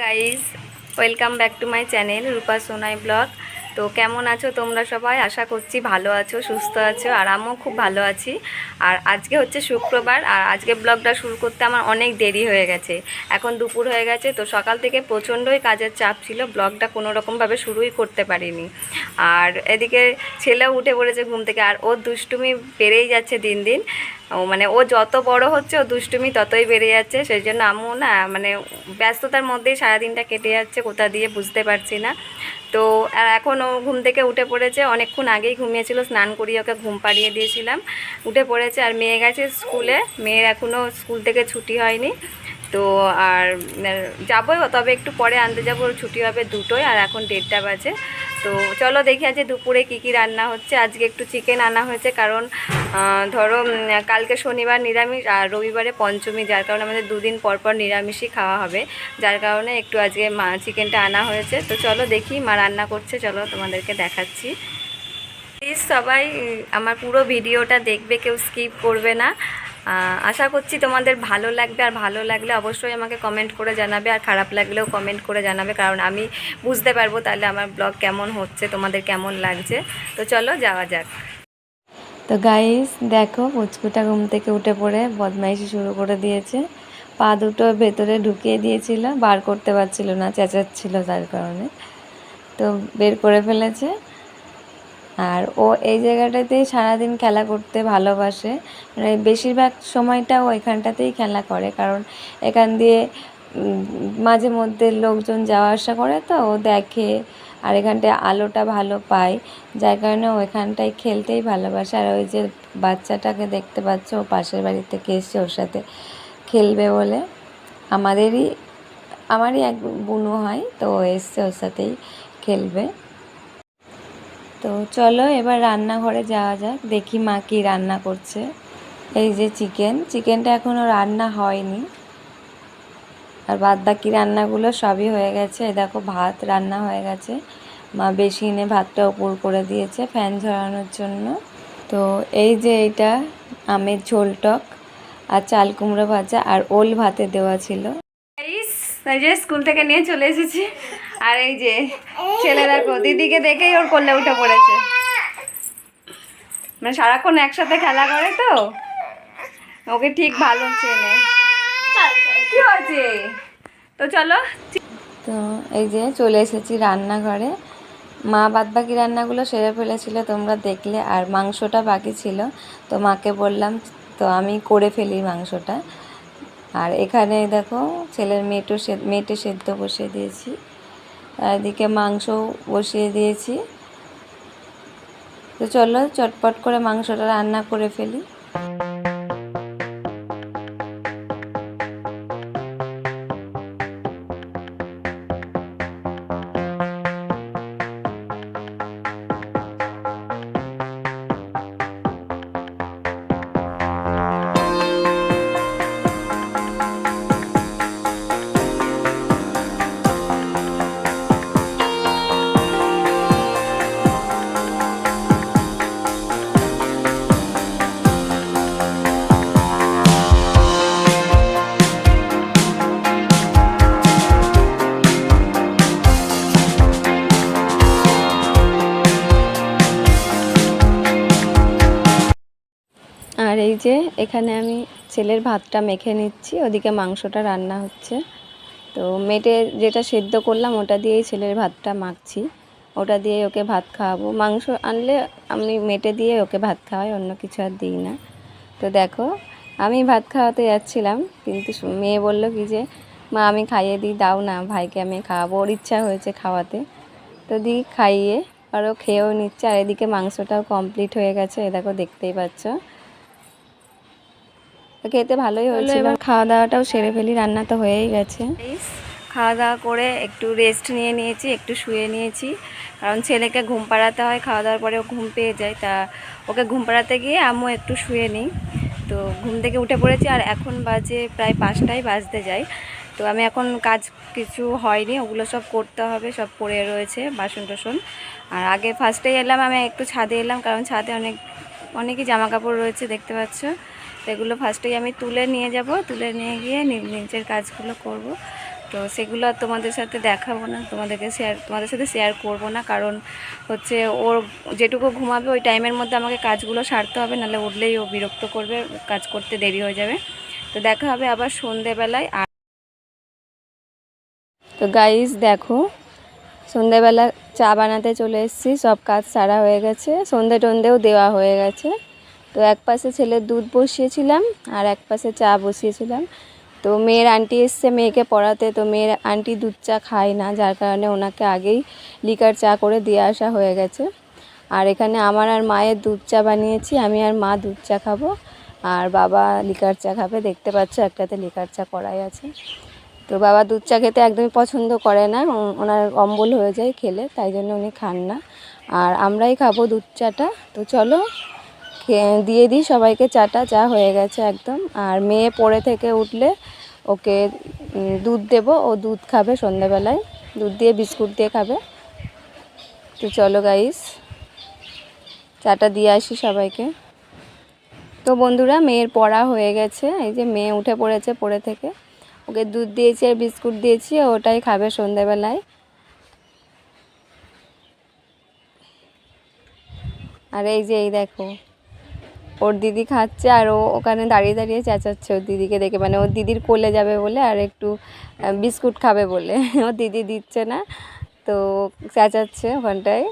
Guys welcome back to my channel Rupa Sonai blog তো কেমন আছো তোমরা সবাই? আশা করছি ভালো আছো, সুস্থ আছো, আর আমিও খুব ভালো আছি। আর আজকে হচ্ছে শুক্রবার, আর আজকে ব্লগটা শুরু করতে আমার অনেক দেরি হয়ে গেছে। এখন দুপুর হয়ে গেছে, তো সকাল থেকে প্রচণ্ডই কাজের চাপ ছিল ব্লগটা কোনো রকমভাবে শুরুই করতে পারিনি। আর এদিকে ছেলেও উঠে পড়েছে ঘুম থেকে, আর ওর দুষ্টুমি বেড়েই যাচ্ছে দিন দিন। মানে ও যত বড় হচ্ছে, ও দুষ্টুমি ততই বেড়ে যাচ্ছে। সেই জন্য আমিও না মানে ব্যস্ততার মধ্যেই সারাদিনটা কেটে যাচ্ছে, কোথা দিয়ে বুঝতে পারছি না। তো এখন ও ঘুম থেকে উঠে পড়েছে, অনেকক্ষণ আগেই ঘুমিয়েছিল, স্নান করিয়ে ওকে ঘুম পাড়িয়ে দিয়েছিলাম। উঠে পড়েছে আর মেয়ে গেছে স্কুলে, মেয়ের এখনও স্কুল থেকে ছুটি হয়নি। তো, আর যাবোই, তবে একটু পরে আনতে যাব ছুটি হবে দুটোই আর এখন দেড়টা বাজে। তো চলো দেখি আজকে দুপুরে কি কি রান্না হচ্ছে। আজকে একটু চিকেন আনা হয়েছে কারণ ধরো কালকে শনিবার নিরামিষ আর রবিবারে পঞ্চমী, যার কারণে আমাদের দুদিন পর পর নিরামিষই খাওয়া হবে। যার কারণে একটু আজকে মা চিকেনটা আনা হয়েছে। তো চলো দেখি মা রান্না করছে। চলো তোমাদেরকে দেখাচ্ছি। প্লিজ সবাই আমার পুরো ভিডিওটা দেখবে, কেউ স্কিপ করবে না। আশা করছি তোমাদের ভালো লাগবে আর ভালো লাগলে অবশ্যই আমাকে কমেন্ট করে জানাবে আর খারাপ লাগলেও কমেন্ট করে জানাবে, কারণ আমি বুঝতে পারব তাহলে আমার ব্লগ কেমন হচ্ছে, তোমাদের কেমন লাগছে। তো চলো যাওয়া যাক। তো গাইস দেখো পুচকুটা ঘুম থেকে উঠে পড়ে, বদমাইশি শুরু করে দিয়েছে। পা দুটো ভেতরে ঢুকিয়ে দিয়েছিল, বার করতে পারছিল না, চেঁচাচ্ছিল তার কারণে। তো বের করে ফেলেছে। আর ও এই জায়গাটাতেই সারাদিন খেলা করতে ভালোবাসে। মানে বেশিরভাগ সময়টা ও এখানটাতেই খেলা করে, কারণ এখান দিয়ে মাঝে মধ্যে লোকজন যাওয়া আসা করে তো, ও দেখে আর এখানটায় আলোটা ভালো পায়, যার কারণে ও এখানটায় খেলতেই ভালোবাসে। আর ওই যে বাচ্চাটাকে দেখতে পাচ্ছ, ও পাশের বাড়ি থেকে এসছে ওর সাথে খেলবে বলে। আমাদেরই, আমারই এক বুনু হয়, তো ও এসছে ওর সাথেই খেলবে। তো চলো এবার রান্নাঘরে যাওয়া যাক, দেখি মা কি রান্না করছে। এই যে চিকেন, চিকেনটা এখনও রান্না হয়নি। আর বাদ বাকি রান্নাগুলো সবই হয়ে গেছে। এই দেখো ভাত রান্না হয়ে গেছে। মা বেসিনে ভাতটা উপর করে দিয়েছে ফ্যান ঝরানোর জন্য। তো এই যে এইটা আমের ঝোল টক আর চাল কুমড়ো ভাজা আর ওল ভাতে দেওয়া ছিল। এই যে স্কুল থেকে নিয়ে চলে এসেছি। আর এই যে ছেলে দেখো দিদিকে দেখেই ওর কোলে উঠে পড়েছে। মানে সারাক্ষণ একসাথে খেলা করে তো। ওকে ঠিক ভালো চেনে। কি হয়েছে? তো চলো তো এই যে চলে এসেছি রান্নাঘরে। মা বাদ বাকি রান্নাগুলো সেরে ফেলেছিল, তোমরা দেখলে। আর মাংসটা বাকি ছিল। তো মাকে বললাম, তো আমি করে ফেলি মাংসটা। আর এখানে দেখো, ছেলের মেটো সে- মেটে সেদ্ধ বসিয়ে দিয়েছি। এদিকে মাংস বসিয়ে দিয়েছি। তো চলো চটপট করে মাংসটা রান্না করে ফেলি। এই যে এখানে আমি ছেলের ভাতটা মেখে নিচ্ছি, ওদিকে মাংসটা রান্না হচ্ছে। তো মেটে যেটা সেদ্ধ করলাম, ওটা দিয়েই ছেলের ভাতটা মাখছি। ওটা দিয়ে ওকে ভাত খাওয়াবো। মাংস আনলে আমি মেটে দিয়ে ওকে ভাত খাওয়াই, অন্য কিছু আর দিই না। তো দেখো, আমি ভাত খাওয়াতে যাচ্ছিলাম, কিন্তু মেয়ে বলল কি যে, মা, আমি খাইয়ে দিই, দাও না, ভাইকে আমি খাওয়াবো। ওর ইচ্ছা হয়েছে খাওয়াতে। তো দিই খাইয়ে আরও খেয়েও নিচ্ছে, আর এদিকে মাংসটাও কমপ্লিট হয়ে গেছে, এ দেখো দেখতেই পাচ্ছ। খেতে ভালোই হয়েছিল। এবার খাওয়া দাওয়াটাও সেরে ফেলি রান্না তো হয়েই গেছে। খাওয়া দাওয়া করে একটু রেস্ট নিয়ে নিয়েছি একটু শুয়ে নিয়েছি। কারণ ছেলেকে ঘুম পাড়াতে হয় খাওয়া দাওয়ার পরে ও ঘুম পেয়ে যায়। তা ওকে ঘুম পাড়াতে গিয়ে আমিও একটু শুয়ে নিই। তো ঘুম থেকে উঠে পড়েছি আর এখন বাজে প্রায় পাঁচটায় বাজতে যাই তো আমি এখন কাজ কিছু হয়নি ওগুলো সব করতে হবে সব পড়ে রয়েছে বাসন টাসন আর আগে ফার্স্টেই এলাম আমি একটু ছাদে এলাম কারণ ছাদে অনেক অনেকই জামা কাপড় রয়েছে দেখতে পাচ্ছ? তো এগুলো ফার্স্টেই আমি তুলে নিয়ে যাব। তুলে নিয়ে গিয়ে নি- নিচের কাজগুলো করব। তো সেগুলো তোমাদের সাথে দেখাবো না, তোমাদেরকে শেয়ার তোমাদের সাথে শেয়ার করব না। কারণ হচ্ছে ওর যেটুকু ঘুমাবে ওই টাইমের মধ্যে আমাকে কাজগুলো সারতে হবে, নাহলে উঠলেই ও বিরক্ত করবে, কাজ করতে দেরি হয়ে যাবে। তো দেখা হবে আবার সন্ধেবেলায় আর তো গাইজ দেখো, সন্ধেবেলা চা বানাতে চলে এসেছি, সব কাজ সারা হয়ে গেছে। সন্ধে টন্ধেও দেওয়া হয়ে গেছে। তো এক পাশে ছেলের দুধ বসিয়েছিলাম আর এক পাশে চা বসিয়েছিলাম। তো মেয়ের আন্টি এসছে মেয়েকে পড়াতে, তো মেয়ের আন্টি দুধ চা খায় না, যার কারণে ওনাকে আগেই লিকার চা করে দিয়ে আসা হয়ে গেছে। আর এখানে আমার আর মায়ের দুধ চা বানিয়েছি, আমি আর মা দুধ চা খাব। আর বাবা লিকার চা খাবে, দেখতে পাচ্ছ একটাতে লিকার চা করাই আছে। তো বাবা দুধ চা খেতে একদমই পছন্দ করে না ওনার অম্বল হয়ে যায় খেলে, তাই জন্য উনি খান না। আর আমরাই খাব দুধ চাটা। তো চলো দিয়ে দিই সবাইকে চাটা, চা হয়ে গেছে একদম। আর মেয়ে পড়ে থেকে উঠলে ওকে দুধ দেব। ও দুধ খাবে সন্ধ্যাবেলায় দুধ দিয়ে বিস্কুট দিয়ে খাবে। তো চলো গাইস চাটা দিয়ে আসি সবাইকে। তো বন্ধুরা, মেয়ের পড়া হয়ে গেছে। এই যে মেয়ে উঠে পড়েছে পড়ে থেকে। ওকে দুধ দিয়েছি আর বিস্কুট দিয়েছি ওটাই খাবে সন্ধেবেলায়। আর এই যে, এই দেখো ওর দিদি খাচ্ছে আর ও ওখানে দাঁড়িয়ে দাঁড়িয়ে চেঁচাচ্ছে ওর দিদিকে দেখে। মানে ওর দিদির কোলে যাবে বলে আর একটু বিস্কুট খাবে বলে। ওর দিদি দিচ্ছে না, তো চেঁচাচ্ছে ওখানটায়।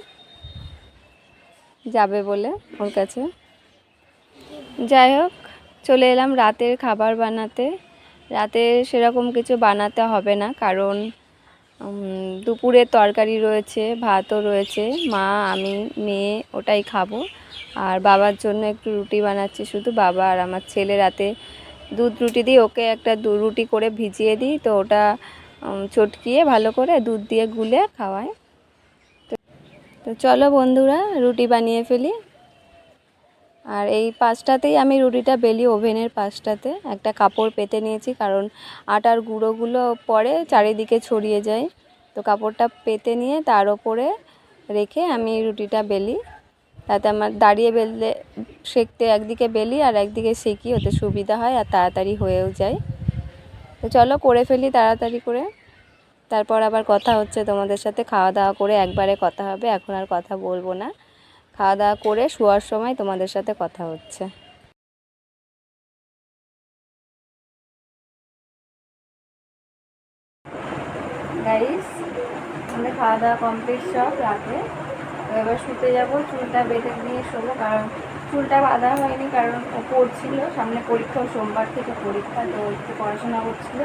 যাবে বলে ওর কাছে। যাই হোক, চলে এলাম রাতের খাবার বানাতে। রাতে সেরকম কিছু বানাতে হবে না কারণ দুপুরে তরকারি রয়েছে, ভাতও রয়েছে। মা, আমি, মেয়ে, ওটাই খাব। আর বাবার জন্য একটু রুটি বানাচ্ছি, শুধু বাবা আর আমার ছেলে রাতে দুধ রুটি দিই ওকে একটা দু রুটি করে ভিজিয়ে দিই, তো ওটা চটকিয়ে ভালো করে দুধ দিয়ে গুলে খাওয়াই তো- তো চলো বন্ধুরা, রুটি বানিয়ে ফেলি। আর এই পাঁচটাতেই আমি রুটিটা বেলি ওভেনের পাঁচটাতে। একটা কাপড় পেতে নিয়েছি, কারণ আটার গুঁড়োগুলো পরে চারিদিকে ছড়িয়ে যায়। তো কাপড়টা পেতে নিয়ে তার ওপরে রেখে আমি রুটিটা বেলি। তাতে আমার দাঁড়িয়ে বেললে সেঁকতে একদিকে বেলি আর একদিকে সেঁকি ওতে সুবিধা হয় আর তাড়াতাড়ি হয়েও যায়। তো চলো করে ফেলি তাড়াতাড়ি করে। তারপর আবার কথা হচ্ছে তোমাদের সাথে খাওয়া দাওয়া করে একবারে কথা হবে, এখন আর কথা বলব না। খাওয়া দাওয়া করে শোয়ার সময় তোমাদের সাথে কথা হচ্ছে। আমাদের খাওয়া দাওয়া কমপ্লিট সব রাতে। এবার শুতে যাব, চুলটা বেঁধে দিয়ে শোবো, কারণ চুলটা বাঁধা হয়নি, কারণ ও পড়ছিল। সামনে পরীক্ষা সোমবার থেকে পরীক্ষা, তো একটু পড়াশোনা করছিল।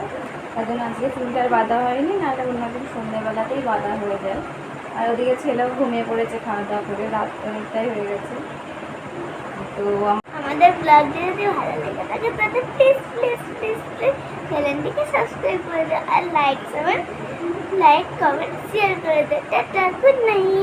তার জন্য আজকে চুলটা বাঁধা হয়নি, নাহলে অন্যদিন সন্ধ্যেবেলাতেই বাঁধা হয়ে যায়। আর ওদিকে ছেলেও ঘুমিয়ে পড়েছে খাওয়া দাওয়া করে, রাত অনেকটাই হয়ে গেছে। তো আমাদের ব্লগটি যদি ভালো লেগে থাকে তাহলে প্লিজ প্লিজ প্লিজ প্লিজ চ্যানেলটিকে সাবস্ক্রাইব করে দেয় আর লাইক লাইক কমেন্ট শেয়ার করে দেয় গুড নাইট